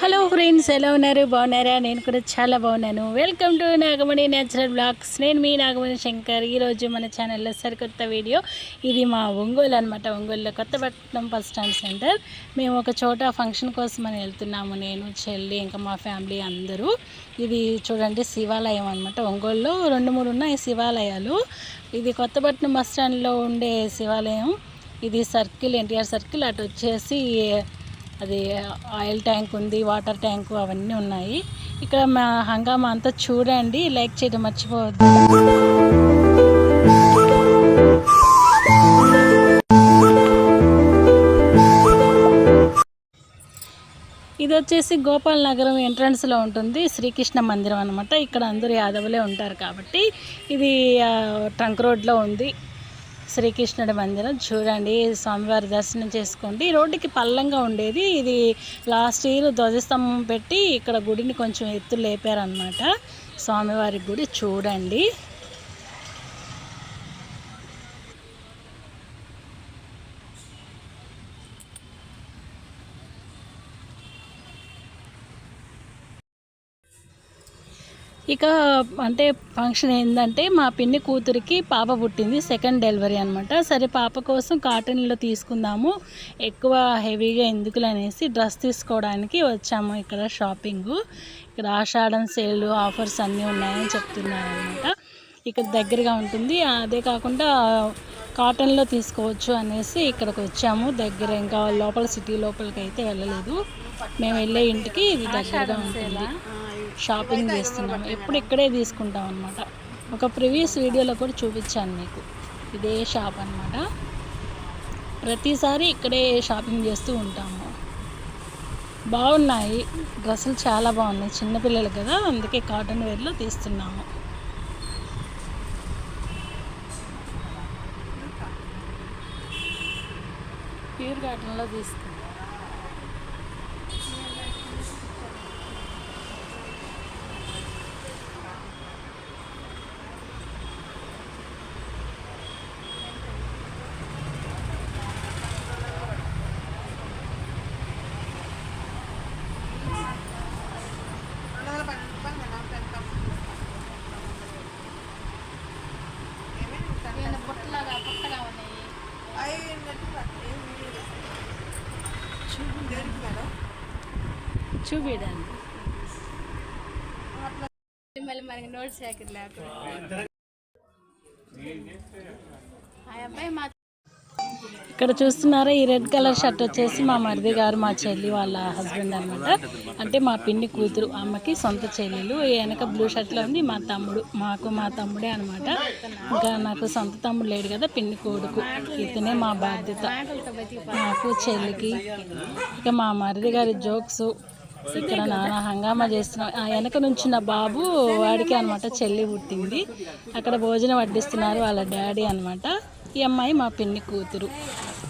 Hello friends ఎలా ఉన్నారు? బాగున్నారా? నేను కూడా చాలా బాగున్నాను. Welcome to Nagamani natural blogs నేను మీ నాగమణి శంకర్. ఈరోజు మన ఛానల్లో సరికొత్త వీడియో ఇది మా ఒంగోలు అనమాట ఒంగోలులో కొత్తపట్నం బస్ స్టాండ్ సెంటర్. మేము ఒక చోట ఫంక్షన్ కోసం అని వెళ్తున్నాము. నేను చెల్లి ఇంకా మా ఫ్యామిలీ అందరూ. ఇది చూడండి శివాలయం అనమాట ఒంగోలులో రెండు మూడు ఉన్నాయి శివాలయాలు. ఇది కొత్తపట్నం బస్ స్టాండ్లో ఉండే శివాలయం. ఇది సర్కిల్ ఎన్టీఆర్ సర్కిల్ అటు వచ్చేసి అది ఆయిల్ ట్యాంక్ ఉంది వాటర్ ట్యాంక్ అవన్నీ ఉన్నాయి. ఇక్కడ మా హంగామా అంతా చూడండి లైక్ చేయడం మర్చిపోవద్దు. ఇది వచ్చేసి గోపాల్ నగరం ఎంట్రన్స్లో ఉంటుంది శ్రీకృష్ణ మందిరం అనమాట ఇక్కడ అందరూ యాదవులే ఉంటారు కాబట్టి ఇది ట్రంక్ రోడ్లో ఉంది. శ్రీకృష్ణుడి మందిరం. చూడండి స్వామివారి దర్శనం చేసుకోండి. ఈ రోడ్డుకి పల్లంగా ఉండేది. ఇది లాస్ట్ ఇయర్ ధ్వజస్తంభం పెట్టి ఇక్కడ గుడిని కొంచెం ఎత్తు లేపారనమాట స్వామివారి గుడి చూడండి. ఇక అంటే ఫంక్షన్ ఏంటంటే మా పిన్ని కూతురికి పాప పుట్టింది సెకండ్ డెలివరీ అనమాట సరే పాప కోసం కాటన్లో తీసుకుందాము. ఎక్కువ హెవీగా ఎందుకులు అనేసి డ్రెస్ తీసుకోవడానికి వచ్చాము ఇక్కడ షాపింగ్. ఇక్కడ ఆషాఢం సేల్ ఆఫర్స్ అన్నీ ఉన్నాయని చెప్తున్నారు అనమాట ఇక్కడ దగ్గరగా ఉంటుంది. అదే కాకుండా కాటన్లో తీసుకోవచ్చు అనేసి ఇక్కడికి వచ్చాము. దగ్గర ఇంకా లోపల సిటీ లోపలికి అయితే వెళ్ళలేదు. మేము వెళ్ళే ఇంటికి ఇది దగ్గరగా ఉంటుంది. షాపింగ్ చేస్తున్నాము. ఎప్పుడు ఇక్కడే తీసుకుంటాం అనమాట ఒక ప్రీవియస్ వీడియోలో కూడా చూపించాను మీకు. ఇదే షాప్ అనమాట ప్రతిసారి ఇక్కడే షాపింగ్ చేస్తూ ఉంటాము. బాగున్నాయి. డ్రెస్సులు చాలా బాగున్నాయి. చిన్నపిల్లలు కదా అందుకే కాటన్ వేర్లో తీస్తున్నాము. ప్యూర్ కాటన్లో తీసుకు మళ్ళీ మనకి నోట్స్ జాకెట్ లేకుండా ఆ అబ్బాయి మా ఇక్కడ చూస్తున్నారా ఈ రెడ్ కలర్ షర్ట్ వచ్చేసి మా మరిది గారు మా చెల్లి వాళ్ళ హస్బెండ్ అనమాట అంటే మా పిన్ని కూతురు అమ్మకి సొంత చెల్లెలు. ఈ వెనక బ్లూ షర్ట్లో ఉంది మా తమ్ముడు మాకు మా తమ్ముడే అనమాట ఇంకా నాకు సొంత తమ్ముడు లేడు కదా పిన్ని కొడుకు. ఇతనే మా బాధ్యత. నాకు చెల్లికి. ఇక మా మరిది గారి జోక్స్ ఇక్కడ నానా హంగామా చేస్తున్నాం. ఆ వెనక నుంచి నా బాబు వాడికి అనమాట చెల్లి పుట్టింది. అక్కడ భోజనం వడ్డిస్తున్నారు వాళ్ళ డాడీ అనమాట ఈ అమ్మాయి మా పిన్ని కూతురు.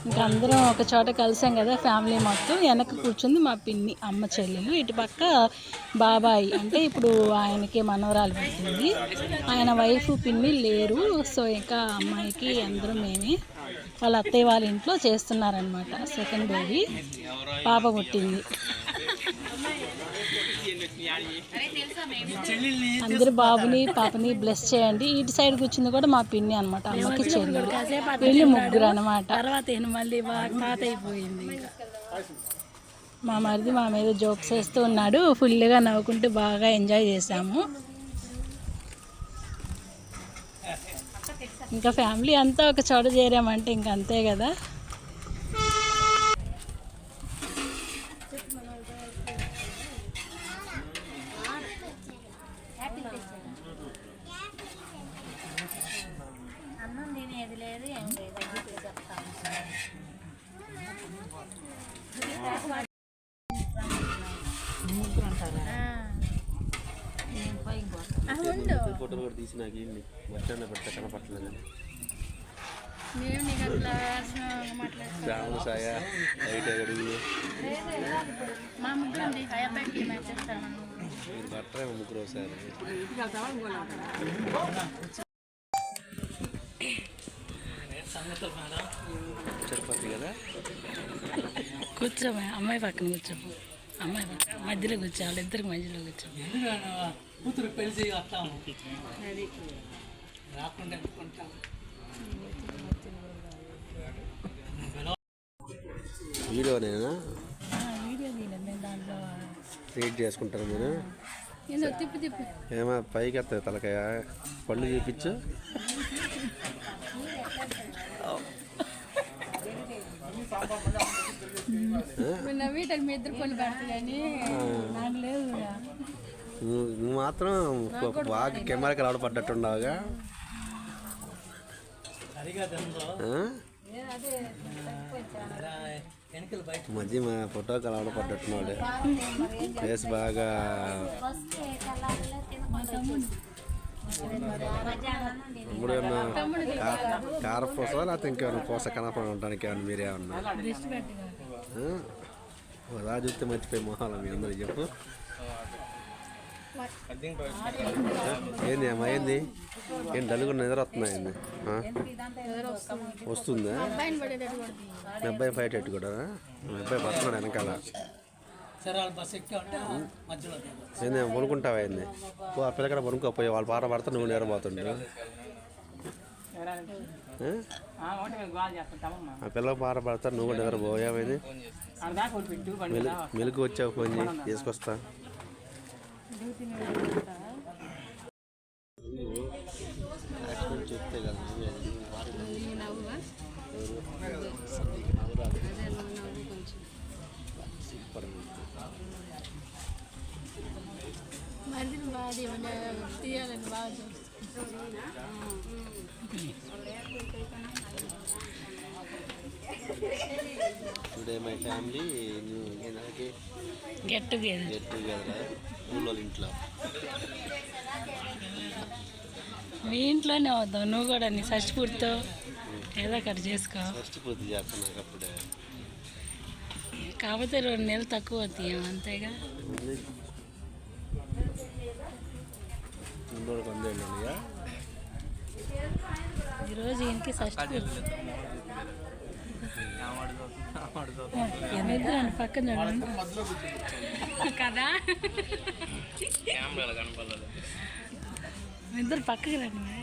ఇంకా అందరం ఒక చోట కలిసాం కదా ఫ్యామిలీ మొత్తం. వెనక కూర్చుంది మా పిన్ని అమ్మ చెల్లెలు. ఇటు పక్క బాబాయ్. అంటే ఇప్పుడు ఆయనకి మనవరాలు పుట్టింది. ఆయన వైఫ్ పిన్ని లేరు. సో ఇంకా అమ్మాయికి అందరం మేమే వాళ్ళ అత్తయ్య వాళ్ళ ఇంట్లో చేస్తున్నారనమాట సెకండ్ బేబీ. పాప పుట్టింది. అందరు బాబుని పాపని బ్లెస్ చేయండి. ఇటు సైడ్ కూర్చుంది కూడా మా పిన్ని అనమాట అమ్మకి చెల్లెలు పిల్లి ముగ్గురు అనమాట తర్వాత మళ్ళీ తాత అయిపోయింది మా మరిది మా మీద జోక్స్ వేస్తూ ఉన్నాడు. ఫుల్గా నవ్వుకుంటూ బాగా ఎంజాయ్ చేసాము ఇంకా ఫ్యామిలీ అంతా ఒక చోట చేరామంటే ఇంక అంతే కదా. ఫోటోలు కూడా తీసి నాకు ఇవ్వండి. వచ్చాను పెడితే మాట్లాడుతున్నాం శ్రావణ సాయ లైట్ అడుగు. మా ముగ్గురు మీరు ఒకసారి. కదా కూర్చోమా అమ్మాయి పక్కన కూర్చోము. అమ్మ మధ్యలో కూర్చో వాళ్ళిద్దరికి మధ్యలో కూర్చో కూతురు పెళ్ళి చేయి వస్తాము రాకుండా వీడియో నేను దాంట్లో క్రియేట్ చేసుకుంటారు మీరు? ఏందో తిప్పి తిప్పి. ఏమో పైకి వస్తుంది తలకాయ? పళ్ళు చూపించు. నువ్వు నువ్వు మాత్రం బాగా కెమెరాకి ఈ మధ్య మా ఫోటోకి ఆడపడ్డట్టున్నాడు ఫేస్ బాగా ఇప్పుడు ఏమన్నా కారపూస లేకపోతే ఇంకేమైనా పూస కనపడి ఉండడానికి ఏమన్నా మీరేమన్నా? అలా చూస్తే మర్చిపోయి మొహాల మీ అందరూ చెప్పు. ఏంది అమ్మా ఏంది? ఏం డల్గా నిద్ర? వస్తుందా పడుతుంది మీ అబ్బాయి ఫైట్ ఎట్టు కూడా? మీ అబ్బాయి పడుతున్నాడు వెనకాల. వాళ్ళు బస్సు ఎక్కి ఉంటే మధ్యలో. ఏంది? ఓ ఆ పిల్లకడ పడుకోపోయి వాళ్ళు పాట పడతా నువ్వు నిద్రపోతుండు ఆ? ఆ పిల్ల పాట పడతా నువ్వు నిద్రపోయావేంది మెలు మెలకు వచ్చావు ఫోన్ చేయి తీసుకొస్తా. మరిదిని బాగా తీయాలని టుడే మై ఫ్యామిలీ ఏంటంటే గెట్ టుగెదర్ గెట్ టుగెదర్ ఊళ్ళో ఇంట్లో. మీ ఇంట్లోనే వద్దాం నువ్వు కూడా నీ షష్టి పూర్తితో ఏదో ఒకటి చేసుకో. ఫస్ట్ పూర్తి చేస్తాను నాకు అప్పుడే. కాకపోతే రెండు నెలలు తక్కువ అవుతాయి అంతేగా ఉంది. ముందోడు కొందేళ్ళు ఉన్నాయా ఈరోజు ఈయనకి షష్టి పూర్తి ఎందుకు నన్ను పక్కన చూడండి కదా ఇద్దరు పక్కకి రండి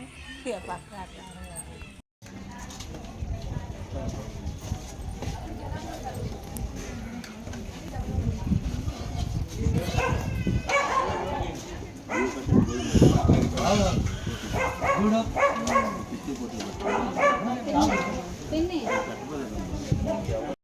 嗯，分内的，分内的。